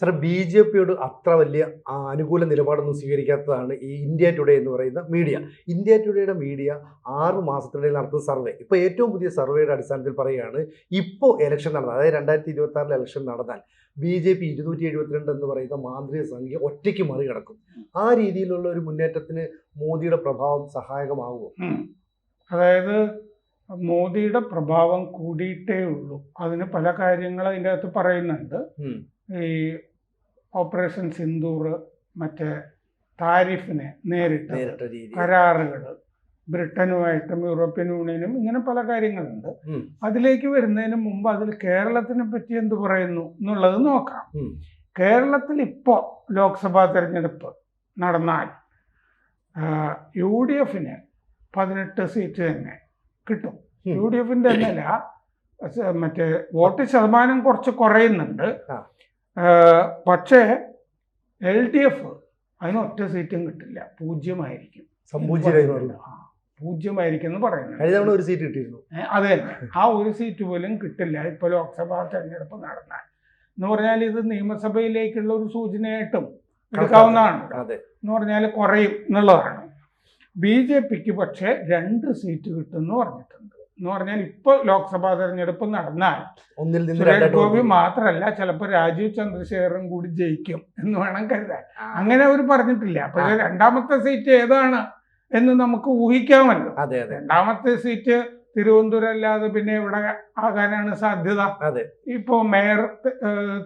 Sir B J പിയോട് അത്ര വലിയ അനുകൂല നിലപാടൊന്നും സ്വീകരിക്കാത്തതാണ് ഈ ഇന്ത്യ ടുഡേ എന്ന് പറയുന്ന മീഡിയ. ഇന്ത്യ ടുഡേയുടെ മീഡിയ ആറ് മാസത്തിനിടയിൽ നടത്തുന്ന സർവേ. ഇപ്പോൾ ഏറ്റവും പുതിയ സർവേയുടെ അടിസ്ഥാനത്തിൽ പറയുകയാണ് ഇപ്പോൾ ഇലക്ഷൻ നടന്നത് അതായത് രണ്ടായിരത്തി ഇരുപത്തി ആറിൽ ഇലക്ഷൻ നടന്നാൽ ബി ജെ പി ഇരുന്നൂറ്റി എഴുപത്തിരണ്ട് എന്ന് പറയുന്ന മാന്ത്രിക സംഖ്യ ഒറ്റയ്ക്ക് മറികടക്കും. ആ രീതിയിലുള്ള ഒരു മുന്നേറ്റത്തിന് മോദിയുടെ പ്രഭാവം സഹായകമാകുമോ അതായത് മോദിയുടെ പ്രഭാവം കൂടിയിട്ടേ ഉള്ളൂ. അതിന് പല കാര്യങ്ങൾ അതിന്റെ അകത്ത് പറയുന്നുണ്ട്. ഈ ഓപ്പറേഷൻ സിന്ദൂർ മറ്റേ താരിഫിനെ നേരിട്ട് കരാറുകൾ ബ്രിട്ടനുമായിട്ടും യൂറോപ്യൻ യൂണിയനും ഇങ്ങനെ പല കാര്യങ്ങളുണ്ട്. അതിലേക്ക് വരുന്നതിന് മുമ്പ് അതിൽ കേരളത്തിനെ പറ്റി എന്ത് പറയുന്നു എന്നുള്ളത് നോക്കാം. കേരളത്തിൽ ഇപ്പോൾ ലോക്സഭാ തെരഞ്ഞെടുപ്പ് നടന്നാൽ യു ഡി എഫിന് പതിനെട്ട് സീറ്റ് തന്നെ കിട്ടും. യു ഡി എഫിന്റെ എന്നല്ല സ- മറ്റേ വോട്ട് ശതമാനം കുറച്ച് കുറയുന്നുണ്ട്. പക്ഷേ എൽ ഡി എഫ് അതിന് ഒറ്റ സീറ്റും കിട്ടില്ല. പൂജ്യമായിരിക്കും. പൂജ്യമായിരിക്കും എന്ന് പറയുന്നത്. ഒരു സീറ്റ് കിട്ടിയിരുന്നു. അതെ ആ ഒരു സീറ്റ് പോലും കിട്ടില്ല. ഇപ്പൊ ലോക്സഭാ തെരഞ്ഞെടുപ്പ് നടന്നാൽ. എന്ന് പറഞ്ഞാൽ ഇത് നിയമസഭയിലേക്കുള്ള ഒരു സൂചനയായിട്ടും എടുക്കാവുന്നതാണ്. എന്ന് പറഞ്ഞാൽ കുറയും എന്നുള്ളതാണ്. ബി ജെ പിക്ക് പക്ഷേ രണ്ട് സീറ്റ് കിട്ടും എന്ന് പറഞ്ഞിട്ടുണ്ട്. എന്ന് പറഞ്ഞാൽ ഇപ്പോൾ ലോക്സഭാ തെരഞ്ഞെടുപ്പ് നടന്നാൽ ഒന്നിൽ നിന്ന് സുരേഷ് ഗോപി. മാത്രമല്ല ചിലപ്പോൾ രാജീവ് ചന്ദ്രശേഖറും കൂടി ജയിക്കും എന്ന് വേണം കരുതാൻ. അങ്ങനെ അവർ പറഞ്ഞിട്ടില്ല. അപ്പോൾ രണ്ടാമത്തെ സീറ്റ് ഏതാണ് എന്ന് നമുക്ക് ഊഹിക്കാമല്ലോ. അതെ അതെ. രണ്ടാമത്തെ സീറ്റ് തിരുവനന്തപുരം അല്ലാതെ പിന്നെ ഇവിടെ ആകാനാണ് സാധ്യത. അതെ. ഇപ്പോൾ മേയർ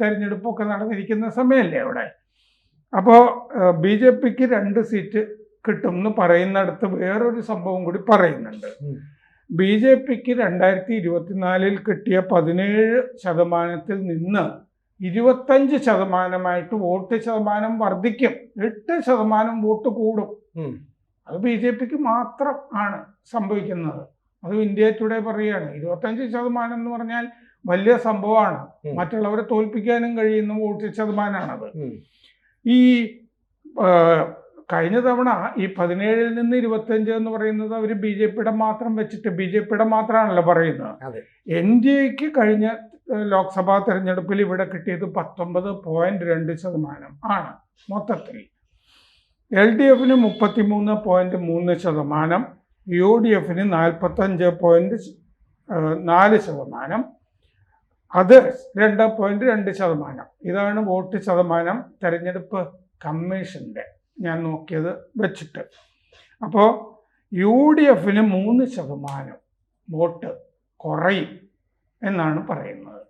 തെരഞ്ഞെടുപ്പൊക്കെ നടന്നിരിക്കുന്ന സമയമല്ലേ അവിടെ? അപ്പോൾ ബി ജെ പിക്ക് രണ്ട് സീറ്റ് കിട്ടും എന്ന് പറയുന്നിടത്ത് വേറൊരു സംഭവം കൂടി പറയുന്നുണ്ട്. ബി ജെ പിക്ക് രണ്ടായിരത്തി ഇരുപത്തിനാലിൽ കിട്ടിയ പതിനേഴ് ശതമാനത്തിൽ നിന്ന് ഇരുപത്തഞ്ച് ശതമാനമായിട്ട് വോട്ട് ശതമാനം വർദ്ധിക്കും. എട്ട് ശതമാനം വോട്ട് കൂടും. അത് ബി ജെ പിക്ക് മാത്രം ആണ് സംഭവിക്കുന്നത്. അത് ഇന്ത്യ ടുഡേ പറയുകയാണ്. ഇരുപത്തഞ്ച് ശതമാനം എന്ന് പറഞ്ഞാൽ വലിയ സംഭവമാണ്. മറ്റുള്ളവരെ തോൽപ്പിക്കാനും കഴിയുന്ന വോട്ട് ശതമാനമാണത്. ഈ കഴിഞ്ഞ തവണ ഈ പതിനേഴിൽ നിന്ന് ഇരുപത്തഞ്ച് എന്ന് പറയുന്നത് അവർ ബി ജെ പിയുടെ മാത്രം വെച്ചിട്ട് ബി ജെ പിയുടെ മാത്രമാണല്ലോ പറയുന്നത്. എൻ ഡി എക്ക് കഴിഞ്ഞ ലോക്സഭാ തെരഞ്ഞെടുപ്പിൽ ഇവിടെ കിട്ടിയത് പത്തൊമ്പത് പോയിന്റ് രണ്ട് ശതമാനം ആണ് മൊത്തത്തിൽ. എൽ ഡി എഫിന് മുപ്പത്തിമൂന്ന് പോയിന്റ് മൂന്ന് ശതമാനം യു ഡി എഫിന് നാൽപ്പത്തഞ്ച് പോയിന്റ് നാല് ശതമാനം. അത് രണ്ട് പോയിന്റ് രണ്ട് ശതമാനം. ഇതാണ് വോട്ട് ശതമാനം തെരഞ്ഞെടുപ്പ് കമ്മീഷന്റെ ഞാൻ നോക്കിയത് വെച്ചിട്ട്. അപ്പോൾ യു ഡി എഫിന് മൂന്ന് ശതമാനം വോട്ട് കുറയും എന്നാണ് പറയുന്നത്.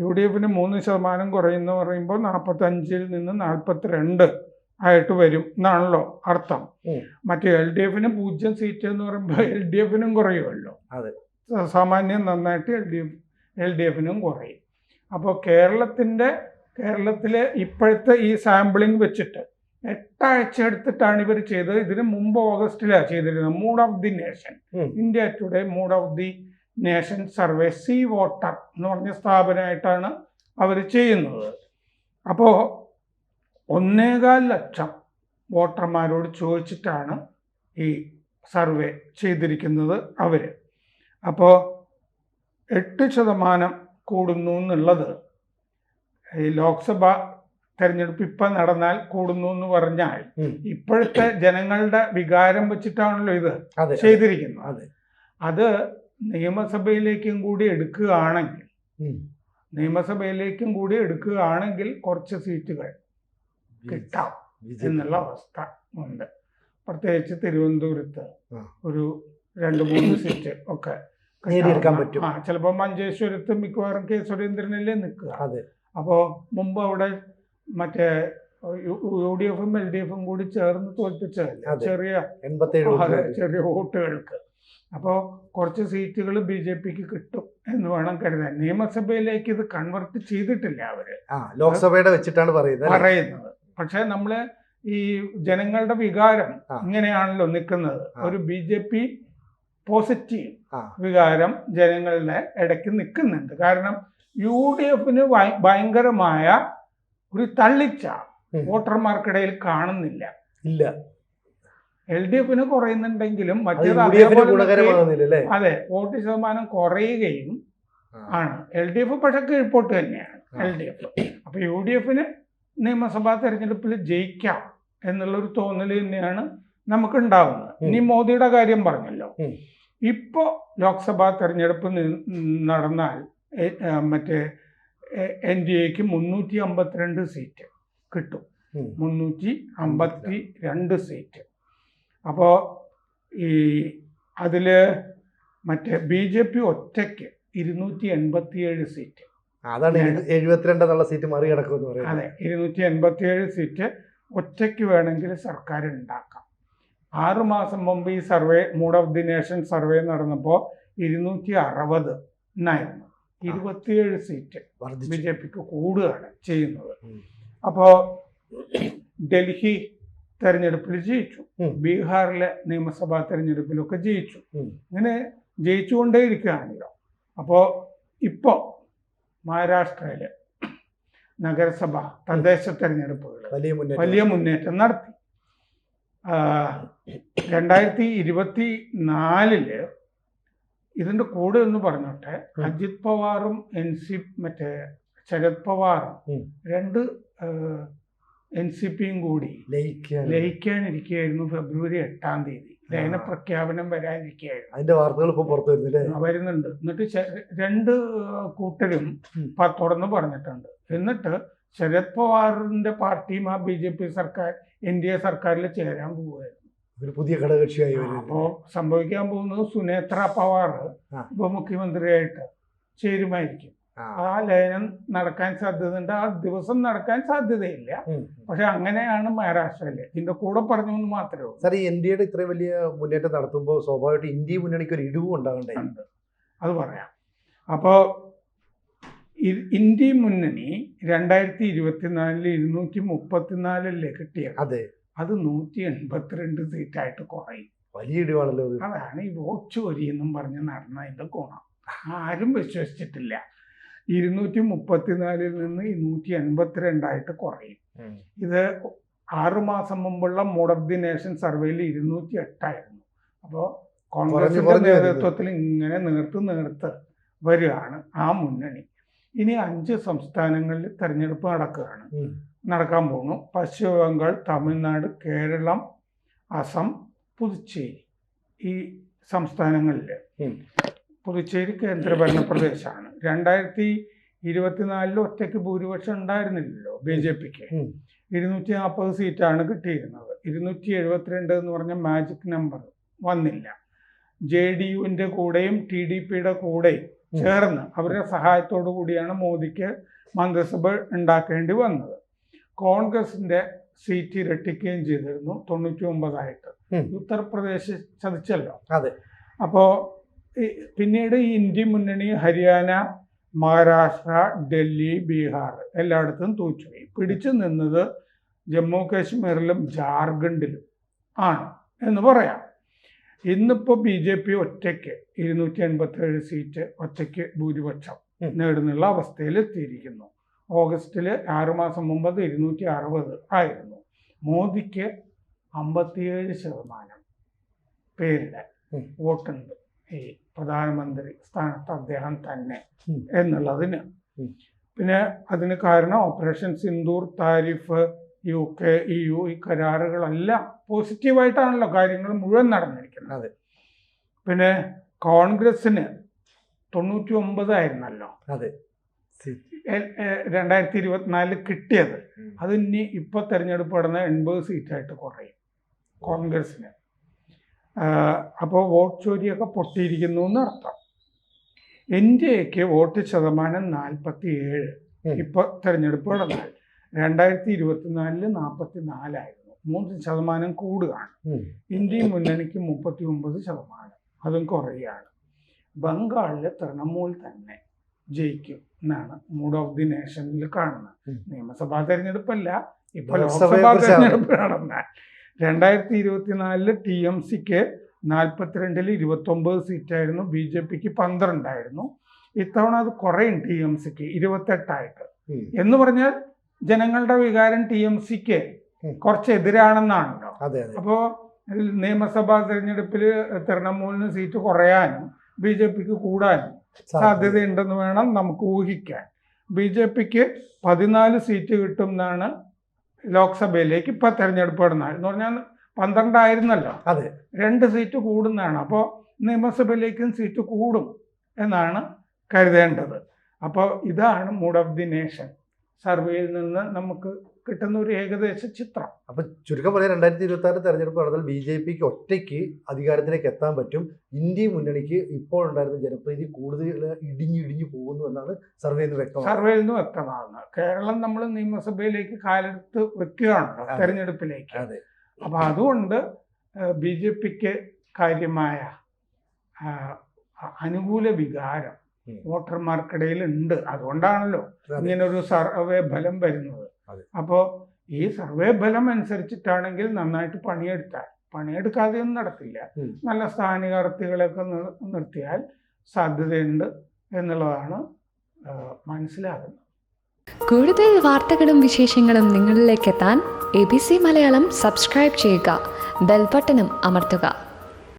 യു ഡി എഫിന് മൂന്ന് ശതമാനം കുറയുമെന്ന് പറയുമ്പോൾ നാൽപ്പത്തഞ്ചിൽ നിന്ന് നാൽപ്പത്തിരണ്ട് ആയിട്ട് വരും എന്നാണല്ലോ അർത്ഥം. മറ്റേ എൽ ഡി എഫിന് പൂജ്യം സീറ്റ് എന്ന് പറയുമ്പോൾ എൽ ഡി എഫിനും കുറയുമല്ലോ. സാമാന്യം നന്നായിട്ട് L D F L D എഫിനും കുറയും. അപ്പോൾ കേരളത്തിന്റെ കേരളത്തിലെ ഇപ്പോഴത്തെ ഈ സാമ്പിളിംഗ് വെച്ചിട്ട് എട്ടാഴ്ച എടുത്തിട്ടാണ് ഇവർ ചെയ്തത്. ഇതിന് മുമ്പ് ഓഗസ്റ്റിലാണ് ചെയ്തിരുന്നത്. Mood of the nation India Today mood of the nation survey C Voter എന്ന് പറഞ്ഞ സ്ഥാപനമായിട്ടാണ് അവർ ചെയ്യുന്നത്. അപ്പോൾ ഒന്നേകാൽ ലക്ഷം വോട്ടർമാരോട് ചോദിച്ചിട്ടാണ് ഈ സർവേ ചെയ്തിരിക്കുന്നത് അവർ അപ്പോൾ എട്ട് ശതമാനം കൂടുന്നു എന്നുള്ളത് ഈ ലോക്സഭ തെരഞ്ഞെടുപ്പ് ഇപ്പൊ നടന്നാൽ കൂടുന്നു എന്ന് പറഞ്ഞാൽ. ഇപ്പോഴത്തെ ജനങ്ങളുടെ വികാരം വെച്ചിട്ടാണല്ലോ ഇത് ചെയ്തിരിക്കുന്നത്. അതെ. അത് നിയമസഭയിലേക്കും കൂടി എടുക്കുകയാണെങ്കിൽ നിയമസഭയിലേക്കും കൂടി എടുക്കുകയാണെങ്കിൽ കുറച്ച് സീറ്റുകൾ കിട്ടാം. എന്നുള്ള അവസ്ഥ ഉണ്ട്. പ്രത്യേകിച്ച് തിരുവനന്തപുരത്ത് ഒരു രണ്ട് മൂന്ന് സീറ്റ് ഒക്കെ നേടിയെടുക്കാൻ പറ്റും. ആ ചിലപ്പോൾ മഞ്ചേശ്വരത്ത് മിക്കവാറും കെ സുരേന്ദ്രനല്ലേ നിൽക്കുക. അതെ. അപ്പോൾ മുമ്പ് അവിടെ മറ്റേ യു ഡി എഫും എൽ ഡി എഫും കൂടി ചേർന്ന് തോൽപ്പിച്ചതല്ലേ അതെ. ചെറിയ. ചെറിയ വോട്ടുകൾക്ക് അപ്പോൾ കുറച്ച് സീറ്റുകൾ ബി ജെ പിക്ക് കിട്ടും എന്ന് വേണം കരുതാൻ നിയമസഭയിലേക്ക് ഇത് കൺവെർട്ട് ചെയ്തിട്ടില്ല അവർ ലോക്സഭയുടെ വെച്ചിട്ടാണ് പറയുന്നത്? പറയുന്നത് പക്ഷെ നമ്മൾ ഈ ജനങ്ങളുടെ വികാരം. ഇങ്ങനെയാണല്ലോ നിൽക്കുന്നത്. ഒരു ബി ജെ പി പോസിറ്റീവ്. വികാരം ജനങ്ങളുടെ ഇടയ്ക്ക് നിൽക്കുന്നുണ്ട് കാരണം യു ഡി എഫിന് ഭയങ്കരമായ ഒരു തള്ളിച്ച. വോട്ടർമാർക്കിടയിൽ കാണുന്നില്ല. ഇല്ല. എൽ ഡി എഫിന് കുറയുന്നുണ്ടെങ്കിലും മറ്റേ മറ്റേത് അതെ വോട്ട് ശതമാനം കുറയുകയും ആണ്. എൽ ഡി എഫ് പക്ഷെ കീഴ്പോട്ട് തന്നെയാണ്. എൽ ഡി എഫ് അപ്പൊ യു ഡി എഫിന് നിയമസഭാ തെരഞ്ഞെടുപ്പിൽ ജയിക്കാം എന്നുള്ളൊരു തോന്നൽ തന്നെയാണ് നമുക്ക് ഉണ്ടാവുന്നത് ഇനി മോദിയുടെ കാര്യം പറഞ്ഞല്ലോ. ഇപ്പോ ലോക്സഭാ തെരഞ്ഞെടുപ്പ് നടന്നാൽ മറ്റേ എൻ ഡി എക്ക് മുന്നൂറ്റി അമ്പത്തിരണ്ട് സീറ്റ് കിട്ടും. മുന്നൂറ്റി അമ്പത്തി രണ്ട് സീറ്റ്. അപ്പോൾ ഈ അതിൽ മറ്റേ ബി ജെ പി ഒറ്റയ്ക്ക് ഇരുന്നൂറ്റി എൺപത്തിയേഴ് സീറ്റ്. അതാണ് എഴു- എഴുപത്തിരണ്ട് എന്നുള്ള സീറ്റ് മറികടക്കുമെന്ന് പറയുന്നത്. അതെ ഇരുന്നൂറ്റി എൺപത്തിയേഴ് സീറ്റ് ഒറ്റയ്ക്ക് വേണമെങ്കിൽ സർക്കാർ ഉണ്ടാക്കാം. ആറുമാസം മുമ്പ് ഈ survey mood of the nation survey നടന്നപ്പോൾ ഇരുന്നൂറ്റി അറുപത് എന്നായിരുന്നു ഇരുപത്തിയേഴ് സീറ്റ് ബി ജെ പിക്ക് കൂടുകയാണ് ചെയ്യുന്നത്. അപ്പോ അപ്പോൾ ഡൽഹി തെരഞ്ഞെടുപ്പിൽ ജയിച്ചു. ബീഹാറിലെ നിയമസഭാ തെരഞ്ഞെടുപ്പിലൊക്കെ ജയിച്ചു. ജയിച്ചുകൊണ്ടേ ജയിച്ചുകൊണ്ടേയിരിക്കുകയാണല്ലോ അപ്പോൾ ഇപ്പോൾ മഹാരാഷ്ട്രയിലെ നഗരസഭ തദ്ദേശ തെരഞ്ഞെടുപ്പുകൾ വലിയ മുന്നേറ്റം നടത്തി. രണ്ടായിരത്തി ഇരുപത്തി നാലിൽ ഇതിന്റെ കൂടെ എന്ന് പറഞ്ഞോട്ടെ. അജിത് പവാറും എൻ സി മറ്റേ ശരത് പവാറും രണ്ട് എൻ സി പിയും കൂടി ലയിക്കാനിരിക്കുകയായിരുന്നു ഫെബ്രുവരി എട്ടാം തീയതി. ലയന പ്രഖ്യാപനം വരാനിരിക്കുകയായിരുന്നു. അതിന്റെ വാർത്തകൾ ഇപ്പൊ പുറത്തു വരുന്നില്ലേ? വരുന്നുണ്ട്. എന്നിട്ട് രണ്ട് കൂട്ടരും തുറന്നു പറഞ്ഞിട്ടുണ്ട്. എന്നിട്ട് ശരത് പവാറിന്റെ പാർട്ടിയും ആ ബി ജെ പി സർക്കാർ എൻ ഡി എ സർക്കാരിൽ ചേരാൻ പോവുകയായിരുന്നു. ഒരു പുതിയ ഘടകകക്ഷിയായി അപ്പോൾ സംഭവിക്കാൻ പോകുന്നത് സുനേത്ര പവാർ ആ. ഉപമുഖ്യമന്ത്രിയായിട്ട് ചേരുമായിരിക്കും. ആ. ലയനം നടക്കാൻ സാധ്യതയുണ്ട്. ആ ദിവസം നടക്കാൻ സാധ്യതയില്ല. പക്ഷെ അങ്ങനെയാണ് മഹാരാഷ്ട്രയിൽ. ഇതിന്റെ കൂടെ പറഞ്ഞു എന്ന് മാത്രമേ ഉള്ളൂ. സാർ ഈ എൻ ഡി എയുടെ ഇത്രയും വലിയ മുന്നേറ്റം നടത്തുമ്പോൾ സ്വാഭാവികമായിട്ട് ഇന്ത്യ മുന്നണിക്ക് ഒരു ഇടിവും ഉണ്ടാകണ്ടേ? അത് പറയാം. അപ്പോൾ ഇന്ത്യ മുന്നണി രണ്ടായിരത്തി ഇരുപത്തിനാലിൽ ഇരുന്നൂറ്റി മുപ്പത്തിനാലിലേക്ക് കിട്ടിയത് അതെ. അത് നൂറ്റി എൺപത്തിരണ്ട് സീറ്റായിട്ട് കുറയും. വലിയ ഇടിവാണല്ലോ അതാണ് ഈ വോട്ട് ചോരി എന്നും പറഞ്ഞ് നടന്നതിന്റെ ഗുണം. ആരും വിശ്വസിച്ചിട്ടില്ല. ഇരുന്നൂറ്റി മുപ്പത്തിനാലിൽ നിന്ന് ഇരുന്നൂറ്റി നൂറ്റി എൺപത്തിരണ്ടായിട്ട് കുറയും. ഇത് ആറുമാസം മുമ്പുള്ള മൂഡ് ഓഫ് ദി നേഷൻ സർവേയിൽ ഇരുന്നൂറ്റി എട്ടായിരുന്നു അപ്പോൾ കോൺഗ്രസിന്റെ നേതൃത്വത്തിൽ ഇങ്ങനെ നേർത്ത് നേർത്ത് വരികയാണ് ആ മുന്നണി. ഇനി അഞ്ച് സംസ്ഥാനങ്ങളിൽ തെരഞ്ഞെടുപ്പ് നടക്കുകയാണ്. നടക്കാൻ പോകുന്നു. പശ്ചിമ ബംഗാൾ തമിഴ്നാട് കേരളം അസം പുതുച്ചേരി ഈ സംസ്ഥാനങ്ങളിൽ പുതുച്ചേരി കേന്ദ്രഭരണ പ്രദേശമാണ് രണ്ടായിരത്തി ഇരുപത്തിനാലിൽ ഒറ്റയ്ക്ക് ഭൂരിപക്ഷം ഉണ്ടായിരുന്നില്ലല്ലോ ബി ജെ പിക്ക്. ഇരുന്നൂറ്റി നാൽപ്പത് സീറ്റാണ് കിട്ടിയിരുന്നത്. ഇരുന്നൂറ്റി എഴുപത്തിരണ്ട് എന്ന് പറഞ്ഞ മാജിക് നമ്പർ വന്നില്ല. ജെ ഡി യുവിന്റെ കൂടെയും ടി ഡി പിയുടെ കൂടെയും ചേർന്ന് അവരുടെ സഹായത്തോടു കൂടിയാണ് മോദിക്ക് മന്ത്രിസഭ ഉണ്ടാക്കേണ്ടി വന്നത്. കോൺഗ്രസിന്റെ സീറ്റ് ഇരട്ടിക്കുകയും ചെയ്തിരുന്നു തൊണ്ണൂറ്റി ഒമ്പതായിട്ട് ഉത്തർപ്രദേശ് ചതിച്ചല്ലോ. അതെ. അപ്പോ പിന്നീട് ഈ ഇന്ത്യ മുന്നണി ഹരിയാന മഹാരാഷ്ട്ര ഡൽഹി ബീഹാർ എല്ലായിടത്തും തൂച്ചു പിടിച്ചു നിന്നത് ജമ്മു കാശ്മീരിലും ജാർഖണ്ഡിലും ആണ് എന്ന് പറയാം. ഇന്നിപ്പോ ബി ജെ പി ഒറ്റയ്ക്ക് ഇരുന്നൂറ്റി എൺപത്തേഴ് സീറ്റ് ഒറ്റയ്ക്ക് ഭൂരിപക്ഷം. നേടുന്നുള്ള അവസ്ഥയിൽ എത്തിയിരിക്കുന്നു ഓഗസ്റ്റിൽ ആറുമാസം മുമ്പ് അത് ഇരുന്നൂറ്റി അറുപത് ആയിരുന്നു. മോദിക്ക് അമ്പത്തിയേഴ് ശതമാനം പേരുടെ. വോട്ടുണ്ട്. ഈ പ്രധാനമന്ത്രി സ്ഥാനത്ത് അദ്ദേഹം തന്നെ എന്നുള്ളതിന്. പിന്നെ അതിന് കാരണം operation Sindoor tariff U K E U ഈ കരാറുകളെല്ലാം പോസിറ്റീവായിട്ടാണല്ലോ കാര്യങ്ങൾ മുഴുവൻ നടന്നിരിക്കുന്നത്. പിന്നെ കോൺഗ്രസിന് തൊണ്ണൂറ്റി ഒമ്പതായിരുന്നല്ലോ അതെ. രണ്ടായിരത്തി ഇരുപത്തിനാലിൽ കിട്ടിയത്. അത് ഇനി ഇപ്പോൾ തെരഞ്ഞെടുപ്പ് നടന്ന എൺപത് സീറ്റായിട്ട് കുറയും കോൺഗ്രസിന് അപ്പോൾ വോട്ട് ചോരിയൊക്കെ പൊട്ടിയിരിക്കുന്നു എന്നർത്ഥം. എൻ ഡി എക്ക് വോട്ട് ശതമാനം നാൽപ്പത്തി ഏഴ്. ഇപ്പോൾ തെരഞ്ഞെടുപ്പ് നടന്നാൽ. രണ്ടായിരത്തി ഇരുപത്തിനാലിൽ നാൽപ്പത്തി നാലായിരുന്നു മൂന്ന് ശതമാനം കൂടുകയാണ്. ഇന്ത്യയും ഇന്ത്യ മുന്നണിക്ക് മുപ്പത്തി ഒമ്പത് ശതമാനം. അതും കുറയുകയാണ് ബംഗാളിലെ തൃണമൂൽ തന്നെ. ജയിക്കും എന്നാണ് മൂഡ് ഓഫ് ദി നേഷനിൽ കാണുന്നത്. നിയമസഭാ തെരഞ്ഞെടുപ്പല്ല ഇപ്പൊ ലോക്സഭാ. തെരഞ്ഞെടുപ്പ് നടന്നാൽ. രണ്ടായിരത്തി ഇരുപത്തിനാലിൽ ടി എം സിക്ക് നാൽപ്പത്തിരണ്ടിൽ ഇരുപത്തൊമ്പത് സീറ്റായിരുന്നു ബി ജെ പിക്ക് പന്ത്രണ്ടായിരുന്നു. ഇത്തവണ അത് കുറയും ടി എം സിക്ക് ഇരുപത്തെട്ടായിട്ട്. എന്ന് പറഞ്ഞാൽ ജനങ്ങളുടെ വികാരം ടി എം സിക്ക്. കുറച്ച് എതിരാണെന്നാണല്ലോ. അപ്പോൾ നിയമസഭാ തെരഞ്ഞെടുപ്പിൽ തൃണമൂലിന് സീറ്റ് കുറയാനും ബി ജെ പിക്ക് കൂടാനും സാധ്യതയുണ്ടെന്ന് വേണം നമുക്ക് ഊഹിക്കാൻ. ബി ജെ പിക്ക് പതിനാല് സീറ്റ് കിട്ടും എന്നാണ് ലോക്സഭയിലേക്ക് ഇപ്പം തെരഞ്ഞെടുപ്പ് നടന്നത്. എന്ന് പറഞ്ഞാൽ പന്ത്രണ്ടായിരുന്നല്ലോ. അതെ. രണ്ട് സീറ്റ് കൂടുന്നതാണ്. അപ്പോൾ നിയമസഭയിലേക്കും സീറ്റ് കൂടും എന്നാണ് കരുതേണ്ടത്. അപ്പോൾ ഇതാണ് മൂഡ് ഓഫ് ദി നേഷൻ. സർവേയിൽ നിന്ന് നമുക്ക് കിട്ടുന്ന ഒരു ഏകദേശ ചിത്രം. അപ്പൊ ചുരുക്കം പറയാൻ രണ്ടായിരത്തി ഇരുപത്തി ആറ് തെരഞ്ഞെടുപ്പ് നടന്നാൽ ബി ജെ പിക്ക് ഒറ്റയ്ക്ക് അധികാരത്തിലേക്ക് എത്താൻ പറ്റും. ഇന്ത്യ മുന്നണിക്ക് ഇപ്പോൾ ഉണ്ടായിരുന്ന ജനപ്രീതി കൂടുതൽ ഇടിഞ്ഞു ഇടിഞ്ഞു പോകുന്നു എന്നാണ് സർവേ നിന്ന് വ്യക്തമാണ് സർവേയിൽ നിന്ന് വ്യക്തമാകുന്നത്. കേരളം നമ്മൾ നിയമസഭയിലേക്ക് കാലെടുത്ത് വെക്കുകയാണല്ലോ അതെ. തെരഞ്ഞെടുപ്പിലേക്ക്. അതെ. അപ്പൊ അതുകൊണ്ട് ബി ജെ പിക്ക് കാര്യമായ അനുകൂല വികാരം വോട്ടർമാർക്കിടയിൽ ഉണ്ട് അതുകൊണ്ടാണല്ലോ ഇങ്ങനൊരു ഇങ്ങനെ ഒരു സർവേ ഫലം വരുന്നത്. അപ്പോൾ ഈ സർവേ ഫലം അനുസരിച്ചിട്ടാണെങ്കിൽ നന്നായിട്ട് പണിയെടുത്താൽ പണിയെടുക്കാതെയൊന്നും നടക്കില്ല. ഉം. നല്ല സ്ഥാനാർത്ഥികളെയൊക്കെ നിർ- നിർത്തിയാൽ സാധ്യതയുണ്ട് എന്നുള്ളതാണ് മനസ്സിലാകുന്നത്. കൂടുതൽ വാർത്തകളും വിശേഷങ്ങളും നിങ്ങളിലേക്ക് എത്താൻ A B C Malayalam subscribe ചെയ്യുക ബെൽബട്ടനും അമർത്തുക.